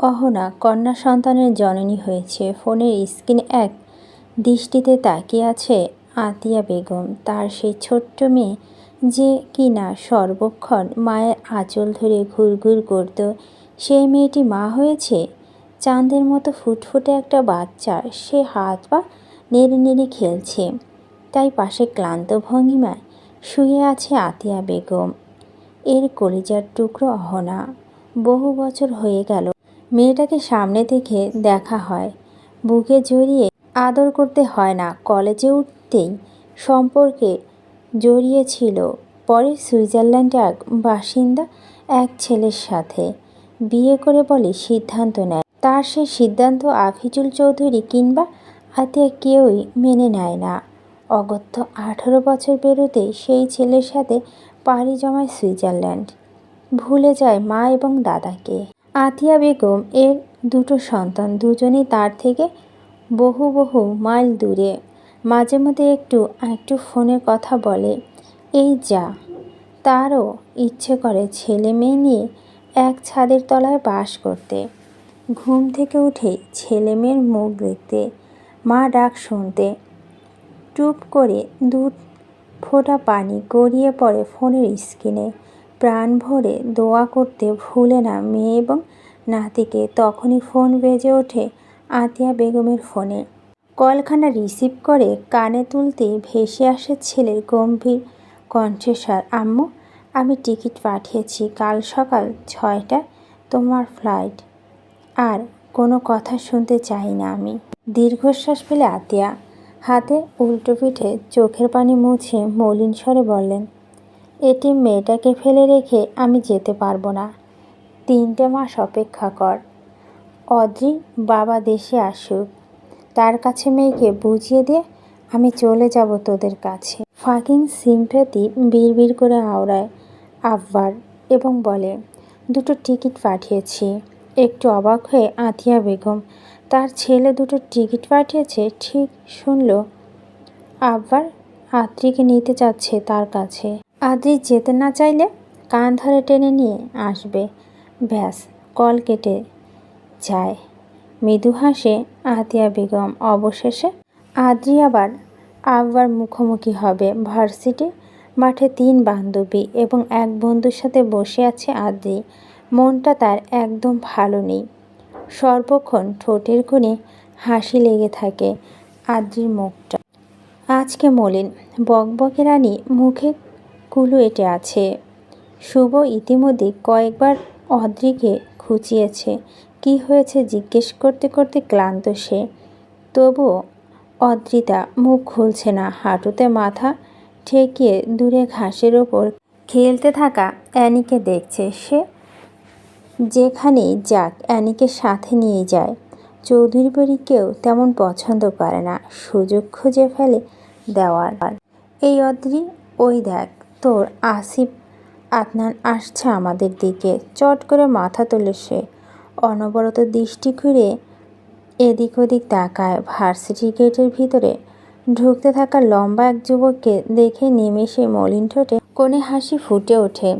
অহনা কন্যা সন্তানের জননী হয়েছে। ফোনের স্ক্রিনে এক দৃষ্টিতে তাকিয়ে আছে আতিয়া বেগম। তার সেই ছোট্ট মেয়ে যে কি না সর্বক্ষণ মায়ের আঁচল ধরে ঘুরঘুর করত, সেই মেয়েটি মা হয়েছে? চাঁদের মতো ফুটফুটে একটা বাচ্চা, সে হাত পা নেড়ে নেড়ে খেলছে। তাই পাশে ক্লান্ত ভঙ্গিমায় শুয়ে আছে আতিয়া বেগম। এর কলিজার টুকরো অহনা। বহু বছর হয়ে গেল মেয়েটাকে সামনে থেকে দেখা হয়। বুকে জড়িয়ে আদর করতে হয় না, কলেজে উঠতেই সম্পর্কে জড়িয়েছিল পরে সুইজারল্যান্ডে এক বাসিন্দা এক ছেলের সাথে। বিয়ে করে বলে সিদ্ধান্ত নেয়। তার সেই সিদ্ধান্ত আফিজুল চৌধুরী কিংবা আতিয়া কেউই মেনে নেয় না। অগত্য আঠারো বছর পেরোতে সেই ছেলের সাথে পাড়ি জমায় সুইজারল্যান্ড। ভুলে যায় মা এবং দাদাকে। আতিয়া বেগম এর দুটো সন্তান, দুজনেই তার থেকে বহু বহু মাইল দূরে। মাঝে মধ্যে একটু একটু ফোনে কথা বলে, এই যা, তারও ইচ্ছে করে ছেলে মেয়ে নিয়ে এক ছাদের তলায় বাস করতে। ঘুম থেকে উঠে ছেলে মেয়ের মুখ দেখতে, মা ডাক শুনতে। টুপ করে দু ফোঁটা পানি গড়িয়ে পড়ে ফোনের স্ক্রিনে। প্রাণ ভরে দোয়া করতে ভুলে না মেয়ে এবং নাতিকে। তখনই ফোন বেজে ওঠে আতিয়া বেগমের ফোনে। কলখানা রিসিভ করে কানে তুলতেই ভেসে আসে ছেলের গম্ভীর কণ্ঠস্বর আম্মু, আমি টিকিট পাঠিয়েছি, কাল সকাল ছয়টায় তোমার ফ্লাইট। আর কোনো কথা শুনতে চাই না আমি। দীর্ঘশ্বাস ফেলে আতিয়া হাতে উল্টো পিঠে চোখের পানি মুছে মলিন স্বরে বললেন এটি মেয়েটাকে ফেলে রেখে আমি যেতে পারব না। তিনটে মাস অপেক্ষা কর। অদ্রি বাবা দেশে আসুক। তার কাছে মেয়েকে বুঝিয়ে দিয়ে আমি চলে যাব তোদের কাছে। ফাকিং সিম্প্যাথি বিড়বিড় করে আওড়ায় আব্বার এবং বলে, দুটো টিকিট পাঠিয়েছি। একটু অবাক হয়ে আতিয়া বেগম তার ছেলে দুটো টিকিট পাঠিয়েছে, ঠিক শুনল। আব্বার আদ্রিকে নিতে চাচ্ছে তার কাছে। আদ্রি যেতে না চাইলে কান ধরে টেনে নিয়ে আসবে। ব্যাস, কল কেটে যায়। মৃদু হাসে আতিয়া বেগম। অবশেষে আদ্রি আবার আব্বার মুখোমুখি হবে। ভার্সিটি মাঠে তিন বান্ধবী এবং এক বন্ধুর সাথে বসে আছে আদ্রি। মনটা তার একদম ভালো নেই। সর্বক্ষণ ঠোঁটের কোণে হাসি লেগে থাকে আদ্রির মুখটা। আজকে মলিন, বকবকে রানী মুখে কুলু এটে আছে। শুভ ইতিমধ্যে কয়েকবার অদ্রিকে খুঁচিয়েছে কি হয়েছে জিজ্ঞেস করতে করতে ক্লান্ত সে। তবুও অদ্রিতা মুখ খুলছে না। হাঁটুতে মাথা ঠেকিয়ে দূরে ঘাসের ওপর খেলতে থাকা অ্যানিকে দেখছে সে। যেখানেই যাক, অ্যানিকে সাথে নিয়ে যায়। চৌধুরী বাড়ি কেউ তেমন পছন্দ করে না। সুযোগ খুঁজে ফেলে দেওয়ার। এই অদ্রি, ওই দেখ। তোর আসিফ আদনান আসছে আমাদের দিকে। চট করে মাথা তোলে সে। অনবরত দৃষ্টি ঘুরে এদিক ওদিক তাকায়। ভার্সিটি গেটের ভিতরে ঢুকতে থাকা লম্বা এক যুবককে দেখে নিমেষে মলিন ঠোঁটে কোণে হাসি ফুটে ওঠে।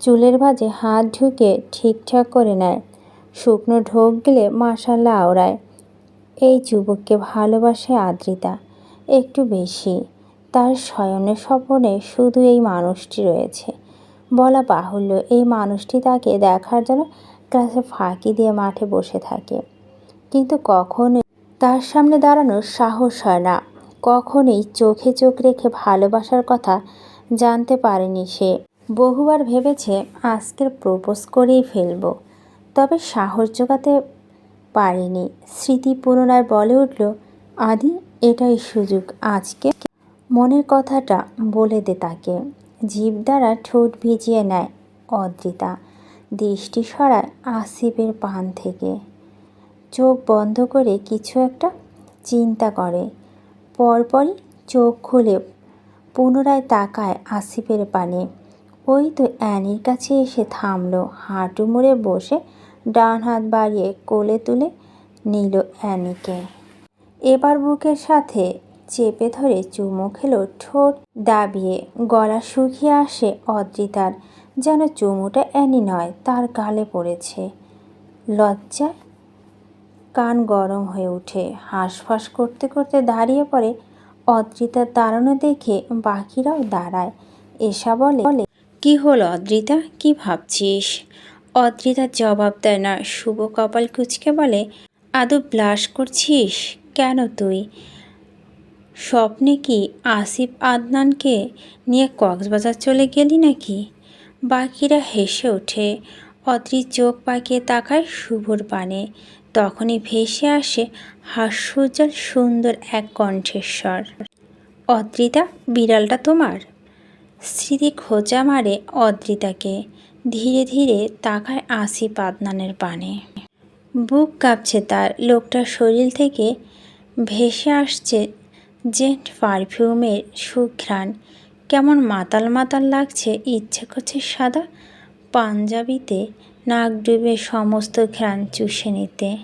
চুলের ভাজে হাত ঢুকে ঠিকঠাক করে নেয়। শুকনো ঢোক গেলে মাসাল্লা আওড়ায়। এই যুবককে ভালোবাসে আদ্রিতা। একটু বেশি। তার শয়নে স্বপনে শুধু এই মানুষটি রয়েছে। বলা বাহুল্য, এই মানুষটি তাকে দেখার জন্য ক্লাসে ফাঁকি দিয়ে মাঠে বসে থাকে। কিন্তু কখনোই তার সামনে দাঁড়ানোর সাহস হয় না। কখনোই চোখে চোখ রেখে ভালোবাসার কথা জানতে পারেনি সে। বহুবার ভেবেছে, আজকের প্রপোজ করেই ফেলব। তবে সাহস জোগাতে পারেনি। স্মৃতি পুনরায় বলে উঠল, আদি, এটাই সুযোগ। আজকে মনের কথাটা বলে দে তাকে। জীব দ্বারা ঠোঁট ভিজিয়ে নেয় অদ্রিতা। দৃষ্টি সরায় আসিফের পান থেকে। চোখ বন্ধ করে কিছু একটা চিন্তা করে। পরপরই চোখ খুলে পুনরায় তাকায় আসিফের পানে। ওই তো অ্যানির কাছে এসে থামলো। হাঁটু মুড়ে বসে ডান হাত বাড়িয়ে কোলে তুলে নিল অ্যানিকে। এবার বুকের সাথে চেপে ধরে চুমু খেলো ঠোঁট দাবিয়ে। গলা শুকিয়ে আসে অদ্রিতার, যেন চুমুটা অ্যানি নয়, তার গালে পড়েছে। লজ্জায় কান গরম হয়ে ওঠে। হাঁসফাঁস করতে করতে দাঁড়িয়ে পড়ে অদ্রিতার দাঁড়ানো দেখে বাকিরাও দাঁড়ায়। এসা বলে বলে কি হলো অদ্রিতা? কি ভাবছিস? অদ্রিতার জবাব দেয় না। শুভ কপাল কুচকে বলে, আদৌ ব্লাশ করছিস? কেন তুই? স্বপ্নে কি আসিফ আদনানকে নিয়ে কক্সবাজার চলে গেলি নাকি? বাকিরা হেসে ওঠে। অদ্রি চোখ পাকিয়ে তাকায় শুভর পানে তখনই ভেসে আসে হাস্যোজ্জ্বল সুন্দর এক কণ্ঠেশ্বর অদ্রিতা, বিড়ালটা তোমার? স্মৃতি খোঁচা মারে অদ্রিতাকে। ধীরে ধীরে তাকায় আসিফ আদনানের পানে বুক কাঁপছে তার। লোকটার শরীর থেকে ভেসে আসছে জেন্ট পারফিউমের সুঘ্রাণ। কেমন মাতাল মাতাল লাগছে, ইচ্ছে করছে সাদা পাঞ্জাবিতে নাক ডুবে সমস্ত ঘ্রাণ চুষে নিতে।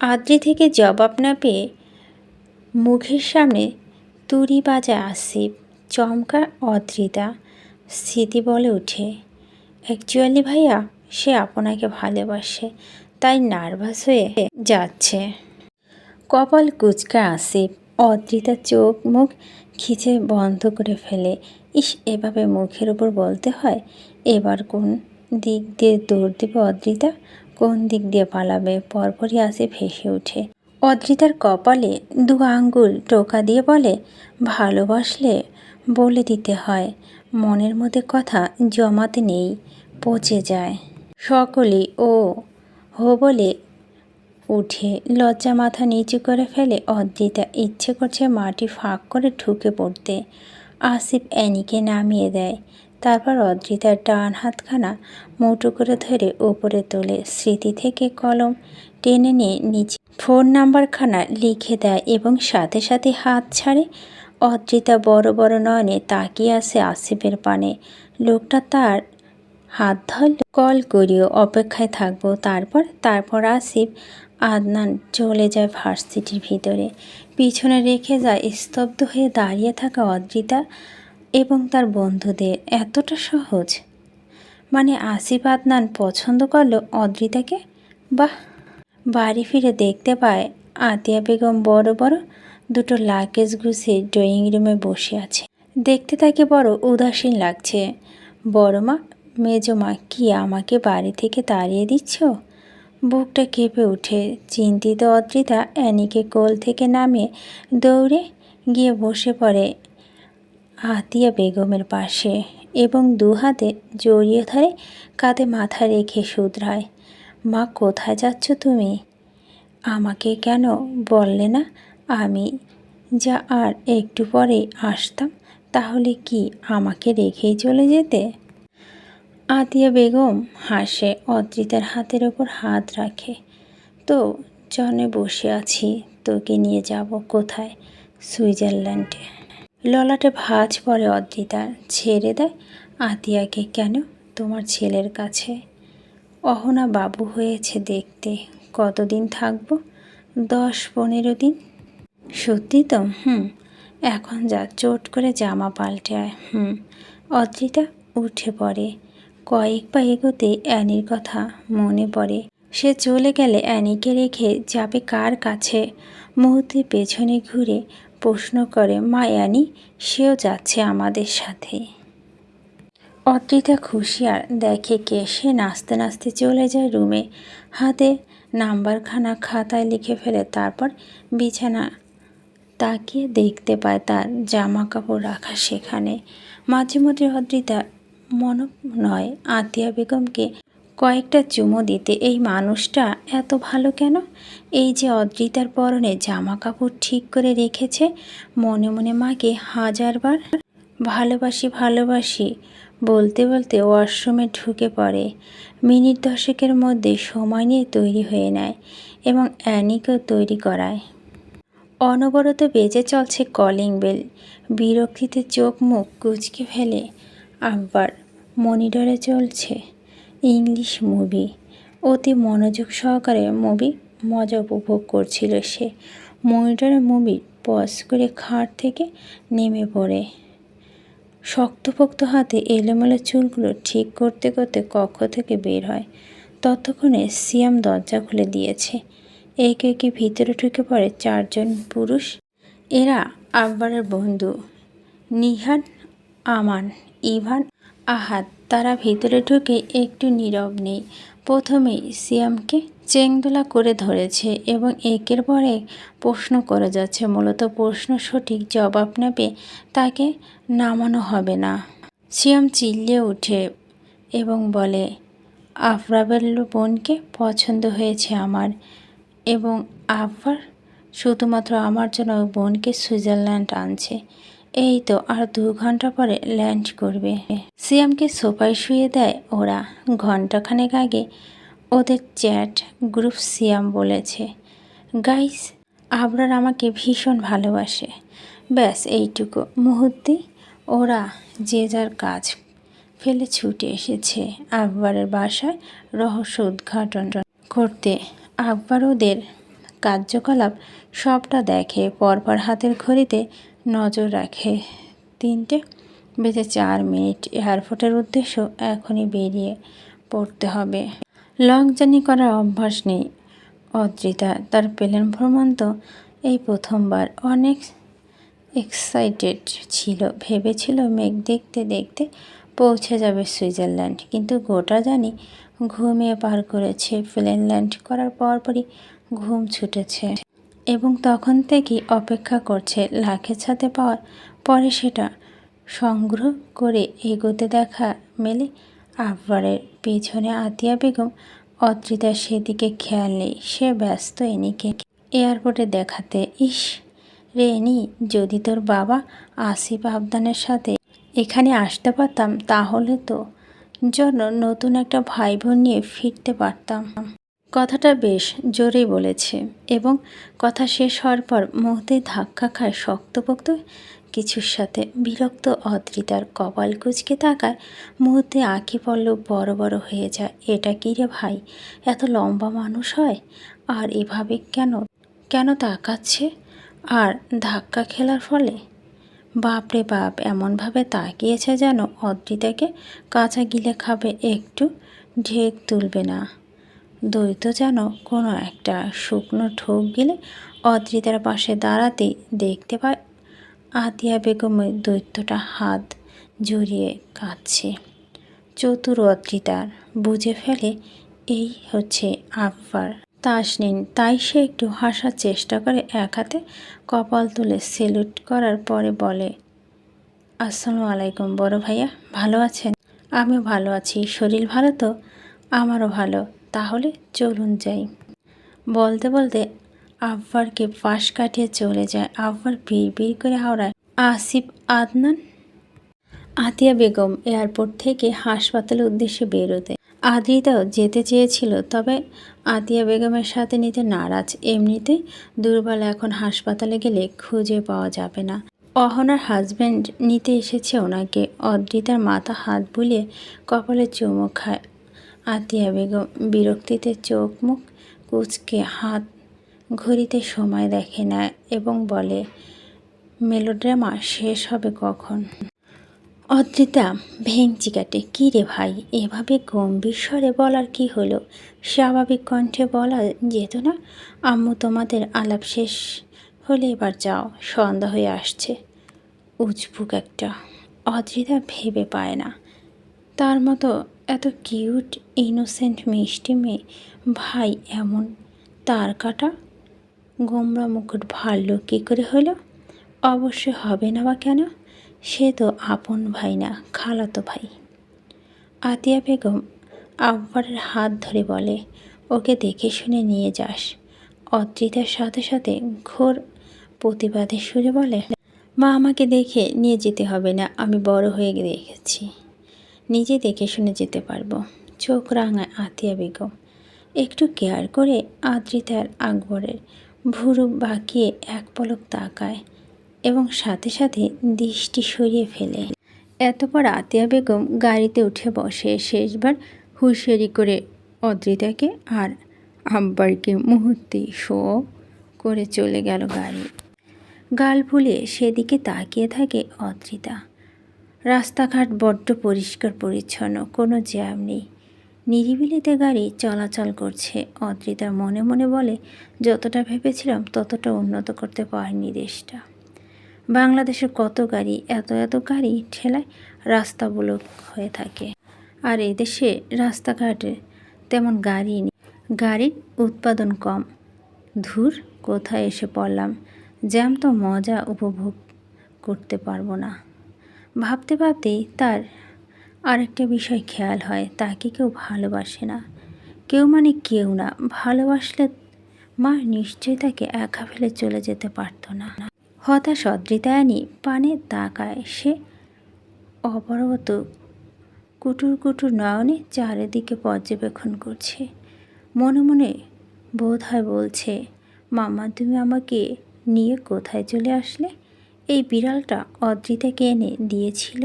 আদ্রি থেকে জবাব না পেয়ে মুখের সামনে তুড়ি বাজায় আসিফ, চমকা অদ্রিতা, স্মৃতি বলে ওঠে, অ্যাকচুয়ালি ভাইয়া, সে আপনাকে ভালোবাসে, তাই নার্ভাস হয়ে যাচ্ছে। কপাল কুচকা আসিফ অদ্রিতা চোখ মুখ খিচে বন্ধ করে ফেলে। ইস, এভাবে মুখের ওপর বলতে হয়? এবার কোন দিক দিয়ে দৌড় দেবে অদ্রিতা? কোন দিক দিয়ে পালাবে? পরপরই আসে ভেসে ওঠে। অদ্রিতার কপালে দু আঙ্গুল টোকা দিয়ে বলে, ভালোবাসলে বলে দিতে হয়। মনের মধ্যে কথা জমাতে নেই, পচে যায়। সকলেই ও হো বলে উঠে লজ্জা মাথা নিচু করে ফেলে অদ্রিতা ইচ্ছে করছে মাটি ফাঁক করে ঢুকে পড়তে। আসিফ অ্যানিকে নামিয়ে দেয়। তারপর অদ্রিতার ডান হাতখানা মুঠো করে ধরে ওপরে তোলে। স্মৃতি থেকে কলম টেনে নিয়ে নিচে ফোন নাম্বারখানা লিখে দেয় এবং সাথে সাথে হাত ছাড়ে। অদ্রিতা বড় বড় নয়নে তাকিয়ে আসে আসিফের পানে। লোকটা তার হাত ধরলে। কল করিও, অপেক্ষায় থাকব। তারপর তারপর আসিফ আদনান চলে যায় ভার্সিটির ভিতরে। পিছনে রেখে যায় স্তব্ধ হয়ে দাঁড়িয়ে থাকা অদ্রিতা এবং তার বন্ধুদের। এতটা সহজ? মানে আসিফ আদনান পছন্দ করল অদ্রিতাকে? বাহ! বাড়ি ফিরে দেখতে পায় আতিয়া বেগম বড় বড় দুটো লাগেজ গুছিয়ে ড্রয়িং রুমে বসে আছে। দেখতে তাকে বড় উদাসীন লাগছে। বড় মা, মেজো মা, কি আমাকে বাড়ি থেকে তাড়িয়ে দিচ্ছ? বুকটা কেঁপে উঠে চিন্তিত অদ্রিতা অ্যানিকে কোল থেকে নামিয়ে দৌড়ে গিয়ে বসে পড়ে আতিয়া বেগমের পাশে এবং দু হাতে জড়িয়ে ধরে কাঁধে মাথা রেখে শুধরায়, মা, কোথায় যাচ্ছ তুমি? আমাকে কেন বললে না আমি? যা আর একটু পরেই আসতাম, তাহলে কি আমাকে রেখেই চলে যেতে? আতিয়া বেগম হাসে, অদ্রিতার হাতের ওপর হাত রাখে। তো, জনে বসে আছি, তোকে নিয়ে যাব কোথায়? সুইজারল্যান্ডে। ললাটে ভাঁজ পড়ে অদ্রিতার ছেড়ে দেয় আতিয়াকে, কেন? তোমার ছেলের কাছে? অহনা বাবু হয়েছে দেখতে। কতদিন থাকব? দশ পনেরো দিন। সত্যি তো? হুম। এখন যা, চোট করে জামা পাল্টে আয় হুম। অদ্রিতা উঠে পড়ে। কয়েক পা এগোতে অ্যানির কথা মনে পড়ে। সে চলে গেলে অ্যানিকে রেখে যাবে কার কাছে? মুহূর্তে পেছনে ঘুরে প্রশ্ন করে, মা অ্যানি, সেও যাচ্ছে আমাদের সাথে। অদ্রিতা খুশি আর দেখে কে সে নাচতে নাচতে চলে যায় রুমে। হাতে নাম্বারখানা খাতায় লিখে ফেলে, তারপর বিছানা তাকিয়ে দেখতে পায় তার জামা কাপড় রাখা সেখানে। মাঝে মধ্যে অদ্রিতা মন নয় আতিয়া বেগমকে কয়েকটা চুমো দিতে, এই মানুষটা এত ভালো কেন? এই যে অদ্রিতার পরনে জামা কাপড় ঠিক করে রেখেছে, মনে মনে মাকে হাজারবার ভালোবাসি ভালোবাসি। বলতে বলতে ওয়াশরুমে ঢুকে পড়ে। মিনিট দশেকের মধ্যে সময় নিয়ে তৈরি হয়ে নেয় এবং অ্যানিকেও তৈরি করায়। অনবরত বেজে চলছে কলিং বেল। বিরক্তিতে চোখ মুখ কুচকে ফেলে আবার মনিটরে চলছে ইংলিশ মুভি। অতি মনোযোগ সহকারে মুভি মজা উপভোগ করছিল সে। মনিটরে মুভি পজ করে খাট থেকে নেমে পড়ে। শক্তপোক্ত হাতে এলোমেলো চুলগুলো ঠিক করতে করতে কক্ষ থেকে বের হয়। ততক্ষণে সিয়াম দরজা খুলে দিয়েছে। একে একে ভিতরে ঢুকে পড়ে চারজন পুরুষ। এরা আকবরের বন্ধু, নিহান, আমান, ইভান আহাদ তারা ভিতরে ঢুকে একটু নীরব নেই। প্রথমেই সিয়ামকে চেংদোলা করে ধরেছে এবং একের পর এক প্রশ্ন করে যাচ্ছে। মূলত প্রশ্ন সঠিক জবাব নেবে, তাকে নামানো হবে না। সিয়াম চিল্লিয়ে ওঠে এবং বলে, আফরাবের বোনকে পছন্দ হয়েছে আমার এবং আফার শুধুমাত্র আমার জন্য ওই বোনকে সুইজারল্যান্ড আনছে। এই তো আর দু ঘণ্টা পরে ল্যান্ড করবে। সিয়ামকে সোফায় শুয়ে দেয় ওরা। ঘন্টাখানেক আগে ওদের চ্যাট গ্রুপ সিয়াম বলেছে, গাইস, আবরার আমাকে ভীষণ ভালোবাসে। ব্যাস, এইটুকু। মুহূর্তে ওরা যে যার কাজ ফেলে ছুটে এসেছে আকবরের বাসায় রহস্য উদ্ঘাটন করতে। আকবর ওদের কার্যকলাপ সবটা দেখে পরপর হাতের ঘড়িতে নজর রাখে। তিনটে বেজে চার মিনিট এয়ারপোর্টের উদ্দেশ্য এখনই বেরিয়ে পড়তে হবে। লং জার্নি করার অভ্যাস নেই। অদ্রিতা, তার প্লেন ভ্রমণ তো এই প্রথমবার। অনেক এক্সাইটেড ছিল, ভেবেছিল মেঘ দেখতে দেখতে পৌঁছে যাবে সুইজারল্যান্ড, কিন্তু গোটা জানি ঘুমিয়ে পার করেছে। প্লেন ল্যান্ড করার পরপরই ঘুম ছুটেছে। এবং তখন থেকেই অপেক্ষা করছে লাখের সাথে পাওয়ার পরে সেটা সংগ্রহ করে এগোতে দেখা মেলে আকবরের পেছনে আতিয়া বেগম। অদ্রিতার সেদিকে খেয়াল নেই, সে ব্যস্ত এনিকে। এয়ারপোর্টে দেখাতে, ইস রে এনি যদি তোর বাবা আসিফ আবদানের সাথে এখানে আসতে পারতাম, তাহলে তো জন্য নতুন একটা ভাই বোন নিয়ে ফিরতে পারতাম। কথাটা বেশ জোরেই বলেছে এবং কথা শেষ হওয়ার পর মুহূর্তে ধাক্কা খায় শক্তপোক্ত কিছুর সাথে। বিরক্ত অদ্রিতার কপাল কুচকে তাকায় মুহূর্তে আঁকি পড়লেও বড় বড় হয়ে যায়। এটা কি রে ভাই? এত লম্বা মানুষ হয়? আর এভাবে কেন? কেন তাকাচ্ছে? আর ধাক্কা খেলার ফলে? বাপরে বাপ, এমনভাবে তাকিয়েছে যেন অদ্রিতাকে কাঁচা গিলে খাবে, একটু ঢেক তুলবে না। দ্বৈত যেন কোনো একটা শুকনো ঠোক গেলে অদ্রিতার পাশে দাঁড়াতেই দেখতে পায় আতিয়া বেগম ওই দৈত্যটা হাত জড়িয়ে কাঁদছে। চতুর অদ্রিতার বুঝে ফেলে এই হচ্ছে আকবর তাসনিন তাই সে একটু হাসার চেষ্টা করে এক হাতে কপাল তুলে সেলুট করার পরে বলে, আসসালামু আলাইকুম বড় ভাইয়া, ভালো আছেন? আমিও ভালো আছি। শরীর ভালো তো? আমারও ভালো। তাহলে চলুন যাই। বলতে বলতে আব্বারকে পাশ কাটিয়ে চলে যায়। আব্বার বিড় বিড় করে হাওড়ায়। আসিফ আদনান, আতিয়া বেগম এয়ারপোর্ট থেকে হাসপাতালের উদ্দেশ্যে বেরোতে। আদ্রিতাও যেতে চেয়েছিল, তবে আতিয়া বেগমের সাথে নিতে নারাজ। এমনিতে দুর্বল এখন হাসপাতালে গেলে খুঁজে পাওয়া যাবে না। অহনার হাজব্যান্ড নিতে এসেছে ওনাকে। অদ্রিতার মাথা হাত বুলিয়ে কপালে চুমু খায়। আতিয়া বেগম বিরক্তিতে চোখ মুখ কুচকে হাত ঘড়িতে সময় দেখে না এবং বলে, মেলোড্রামা শেষ হবে কখন? অদ্রিতা, ভেঙচি কাটে, কী রে ভাই? এভাবে গম্ভীর স্বরে বলার কি হলো? স্বাভাবিক কণ্ঠে বলা যেত না, আম্মু, তোমাদের আলাপ শেষ হলে এবার যাও, সন্ধ্যা হয়ে আসছে। উজবুক একটা। অদ্রিতা ভেবে পায় না। তার মতো এত কিউট ইনোসেন্ট মিষ্টি মেয়ে। ভাই, এমন তার কাটা? গোমরা মুকুট ভাল্য কী করে হলো? অবশ্যই হবে না বা কেন? সে তো আপন ভাই না, খালাতো ভাই। আতিয়া বেগম আব্বারের হাত ধরে বলে, ওকে দেখে শুনে নিয়ে যাস। অদ্রিতার সাথে সাথে ঘোর প্রতিবাদের সুরে বলে, মা, আমাকে দেখে নিয়ে যেতে হবে না, আমি বড় হয়ে দেখেছি। নিজে দেখে শুনে যেতে পারব। চোখ রাঙায় আতিয়া বেগম। একটু কেয়ার করে আদ্রিতার আকবরের ভুরু বাঁকিয়ে এক পলক তাকায় এবং সাথে সাথে দৃষ্টি সরিয়ে ফেলে। এতপর আতিয়া বেগম গাড়িতে উঠে বসে। শেষবার হুঁশিয়ারি করে অদ্রিতাকে আর আব্বারকে মুহূর্তে শো করে চলে গেল গাড়ি। গাল ফুলিয়ে সেদিকে তাকিয়ে থাকে অদ্রিতা। রাস্তাঘাট বড্ড পরিষ্কার পরিচ্ছন্ন, কোনো জ্যাম নেই। নিরিবিলিতে গাড়ি চলাচল করছে। অদ্রিতা মনে মনে বলে, যতটা ভেবেছিলাম ততটা উন্নত করতে পারেনি দেশটা। বাংলাদেশের কত গাড়ি, এত এত গাড়ি ঠেলায় রাস্তাগুলো হয়ে থাকে। আর এদেশে রাস্তাঘাটে তেমন গাড়ি নেই। গাড়ির উৎপাদন কম। ধুর, কোথায় এসে পড়লাম। জ্যাম তো মজা উপভোগ করতে পারব না। ভাবতে ভাবতেই তার আরেকটা বিষয় খেয়াল হয়, তাকে কেউ ভালোবাসে না। কেউ মানে কেউ না, ভালোবাসলে মা নিশ্চয়ই তাকে একা ফেলে চলে যেতে পারতো না। হতাশ অদ্রিতায়নী পানে তাকায়, সে অপরগত কুটুর কুটুর নয়নে চারিদিকে পর্যবেক্ষণ করছে। মনে মনে বোধ হয় বলছে, মামা, তুমি আমাকে নিয়ে কোথায় চলে আসলে? এই বিড়ালটা অদ্রিতাকে এনে দিয়েছিল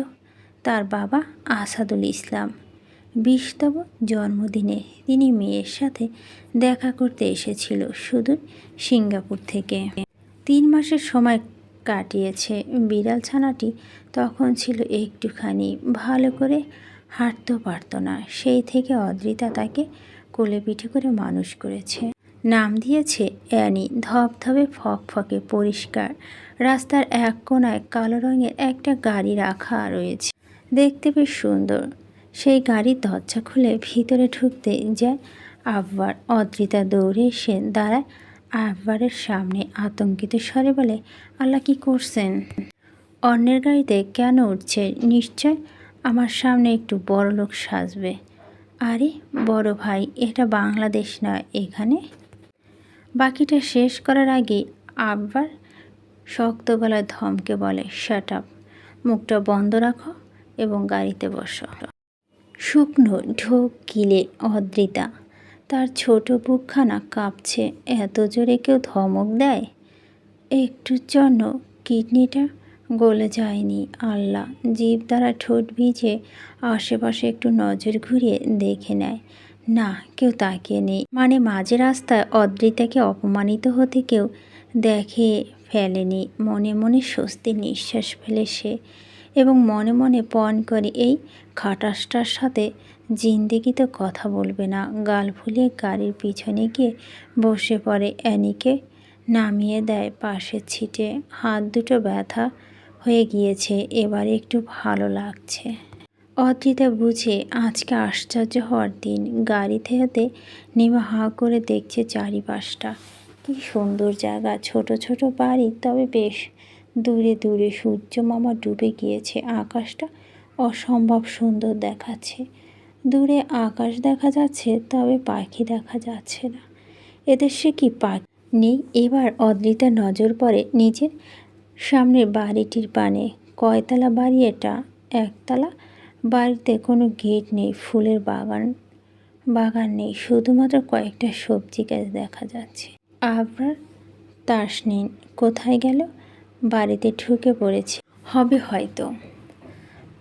তার বাবা আসাদুল ইসলাম। বিশতম জন্মদিনে তিনি মেয়ের সাথে দেখা করতে এসেছিল সুদূর সিঙ্গাপুর থেকে। তিন মাসের সময় কাটিয়েছে। বিড়াল ছানাটি তখন ছিল একটুখানি ভালো করে হাঁটতেও পারতো না। সেই থেকে অদ্রিতা তাকে কোলে পিঠে করে মানুষ করেছে। নাম দিয়েছে অ্যানি। ধপধপে ফকফকে পরিষ্কার রাস্তার এক কোনায় কালো রঙের একটা গাড়ি রাখা রয়েছে। দেখতে বেশ সুন্দর। সেই গাড়ির দরজা খুলে ভিতরে ঢুকতে যায় আব্বার। অদ্রিতা দৌড়ে এসে দাঁড়ায় আব্বারের সামনে। আতঙ্কিত স্বরে বলে, আল্লাহ কি করছেন? অন্যের গাড়িতে, কেন উঠছে নিশ্চয় আমার সামনে একটু বড় লোক সাজবে। আরে, বড় ভাই, এটা বাংলাদেশ না এখানে? বাকিটা শেষ করার আগে আব্বার শক্ত গলায় ধমকে বলে শাট আপ মুখটা বন্ধ রাখো এবং গাড়িতে বসো। শুকনো, ঢোক গিলে অদ্রিতা, তার ছোট বুকখানা কাঁপছে। এত জোরে কেউ ধমক দেয়? একটুর জন্য কিডনিটা গলে যায়নি। আল্লাহ, জীব দ্বারা ঠোঁট ভিজে আশেপাশে একটু নজর ঘুরিয়ে দেখে নেয়। না, কেউ তাকিয়ে নেই। মানে মাঝে রাস্তায় অদ্রিতাকে অপমানিত হতে কেউ দেখে ফেলেনি। মনে মনে স্বস্তির নিঃশ্বাস ফেলে সে এবং মনে মনে পণ করে এই খাটাসটার সাথে জিন্দিগি তো কথা বলবে না। গাল ফুলিয়ে গাড়ির পিছনে গিয়ে বসে পড়ে অ্যানিকে। নামিয়ে দেয় পাশের ছিটে। হাত দুটো ব্যথা হয়ে গিয়েছে, এবার একটু ভালো লাগছে। অদ্রিতা বুঝে আজকে আশ্চর্য হওয়ার দিন। গাড়ি থেকে নেমে হাঁ করে দেখছে চারিপাশটা। কি সুন্দর জায়গা, ছোট ছোট বাড়ি। তবে বেশ দূরে দূরে সূর্য মামা ডুবে গিয়েছে। আকাশটা অসম্ভব সুন্দর দেখাচ্ছে। দূরে আকাশ দেখা যাচ্ছে, তবে পাখি দেখা যাচ্ছে না। এদেশে কি পাখি নেই? এবার অদ্রিতা নজর পড়ে নিজের সামনের বাড়িটির পানে। কয়তলা বাড়ি এটা? একতলা বাড়িতে কোনো গেট নেই, ফুলের বাগান বাগান নেই। শুধুমাত্র কয়েকটা সবজি গাছ দেখা যাচ্ছে। আবার তাসনিন কোথায় গেল? বাড়িতে ঢুকে পড়েছে। হবে হয়তো।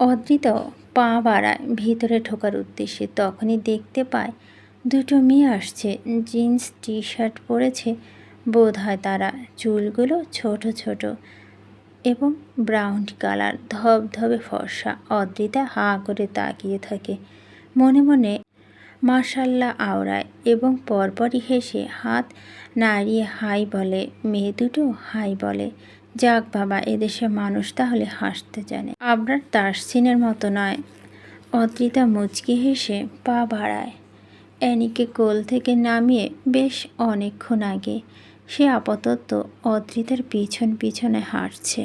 অদ্রিত পা বাড়ায় ভিতরে ঢোকার উদ্দেশ্যে। তখনই দেখতে পায় দুটো মেয়ে আসছে। জিন্স টি শার্ট পরেছে। বোধ হয় তারা চুলগুলো ছোট ছোট এবং ব্রাউন কালার, ধবধবে ফর্সা। অদ্রিতা হা করে তাকিয়ে থাকে। মনে মনে মাশাল্লাহ আওড়ায় এবং পরপরই হেসে হাত নাড়িয়ে হাই বলে, মেয়ে দুটো হাই বলে। যাক বাবা এদেশে মানুষ তাহলে হাসতে জানে। আপনার তারসিনের মতো নয়। অদ্রিতা মুচকি হেসে পা বাড়ায়। অ্যানিকে কোল থেকে নামিয়ে বেশ অনেকক্ষণ আগে সে আপাতত অদ্রিতার পিছন পিছনে হাঁটছে।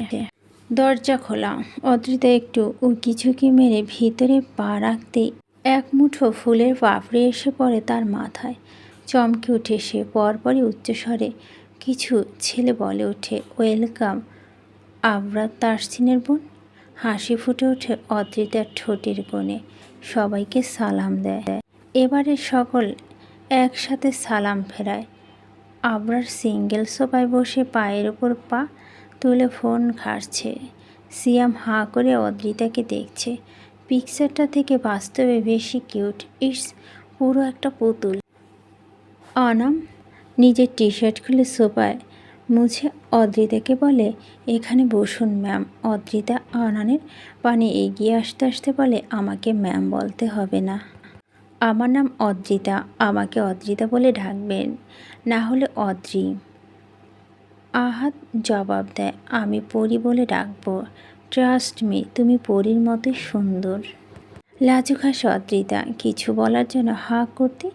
দরজা খোলা। অদ্রিতা একটু উকি ঝুঁকি মেরে ভিতরে পা রাখতেই এক মুঠো ফুলের পাপড়ি এসে পড়ে তার মাথায়। চমকে উঠে সে পরপরই উচ্চস্বরে, কিছু ছেলে বলে ওঠে, ওয়েলকাম। আবরাত তারসিনের বোন? হাসি ফুটে ওঠে অদ্রিতার ঠোঁটের কোণে। সবাইকে সালাম দেয়। এবারে সকল একসাথে সালাম ফেরায়। আবরার সিঙ্গেল সোফায় বসে পায়ের ওপর পা তুলে ফোন ঘাটছে সিয়াম হাঁ করে অদ্রিতাকে দেখছে। পিকচারটা থেকে বাস্তবে বেশি কিউট ইটস পুরো একটা পুতুল। অনাম নিজের টি শার্ট খুলে সোফায় মুছে অদ্রিতাকে বলে, এখানে বসুন ম্যাম অদ্রিতা আনানের পানে এগিয়ে আসতে আসতে বলে, আমাকে ম্যাম বলতে হবে না। আমার নাম অদ্রিতা, আমাকে অদ্রিতা বলে ডাকবেন। না হলে অদ্রি। আহাত জবাব দেয়, আমি পরি বলে ডাকবো। ট্রাস্ট মি তুমি পরীর মতোই সুন্দর। লাজুক হাসে অদ্রিতা কিছু বলার জন্য হাঁ করতে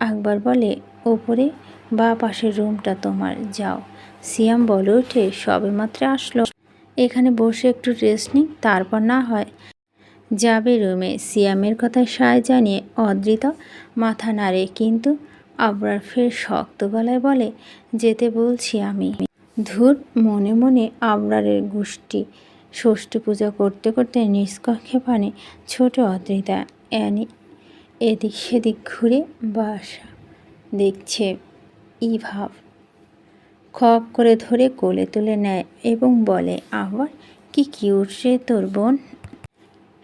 আকবর বলে, ওপরে বা পাশের রুমটা তোমার, যাও। সিয়াম বলে ওঠে, সবে সবেমাত্র আসলো। এখানে বসে একটু রেস্ট নিই তারপর না হয় যাবে রুমে। সিয়ামের কথায় সায় জানিয়ে অদ্রিতা মাথা নাড়ে, কিন্তু আবরার ফের শক্ত গলায় বলে, যেতে বলছি আমি। ধুর, মনে মনে আবরারের গোষ্ঠী ষষ্ঠী পূজা করতে করতে নিষ্কক্ষে পানে ছোট অদ্রিতা অ্যানি এদিক সেদিক ঘুরে বাসা দেখছে ইভাব খপ করে ধরে কোলে তুলে নেয় এবং বলে আবার কি কিউট রে তোর বোন।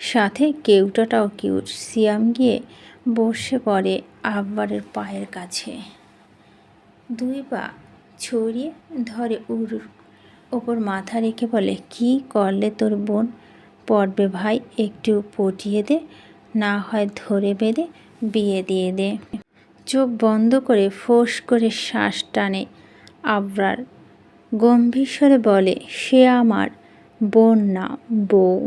সাথে কেউটাটাও কিউট। সিয়াম গিয়ে বসে পড়ে আব্বারের পায়ের কাছে। দুই পা ছড়িয়ে ধরে উরুর ওপর মাথা রেখে বলে, কি করলে তোর বোন পড়বে ভাই? একটু পটিয়ে দে, না হয় ধরে বেঁধে বিয়ে দিয়ে দে। চোখ বন্ধ করে ফোঁস করে শ্বাস টানে আবরার। গম্ভীর স্বরে বলে, সে আমার বোন না, বউ।